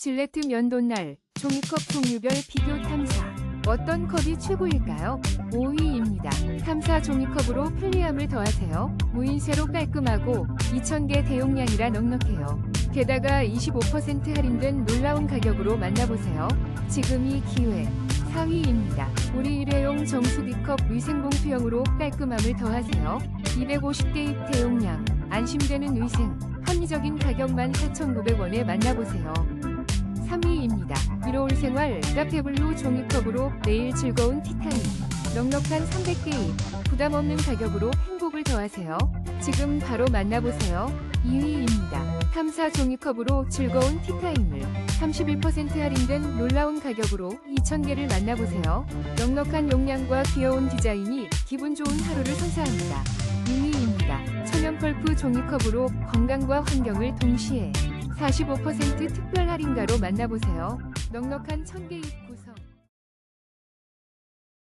질레트 면도날, 종이컵 종류별 비교 탐사. 어떤 컵이 최고일까요? 5위입니다. 탐사 종이컵으로 편리함을 더하세요. 무인쇄로 깔끔하고 2,000개 대용량이라 넉넉해요. 게다가 25% 할인된 놀라운 가격으로 만나보세요. 지금이 기회. 4위입니다. 우리 일회용 정수기컵 위생봉 투형으로 깔끔함을 더하세요. 250대 입 대용량, 안심되는 위생, 합리적인 가격만 4,900원에 만나보세요. 3위입니다. 이로울 생활 카페블루 종이컵으로 매일 즐거운 티타임. 넉넉한 300개 입, 부담 없는 가격으로 행복을 더하세요. 지금 바로 만나보세요. 2위입니다. 탐사 종이컵으로 즐거운 티타임을 31% 할인된 놀라운 가격으로 2,000개를 만나보세요. 넉넉한 용량과 귀여운 디자인이 기분 좋은 하루를 선사합니다. 2위입니다. 천연 펄프 종이컵으로 건강과 환경을 동시에 45% 특별 할인가로 만나보세요. 넉넉한 1000개 입 구성.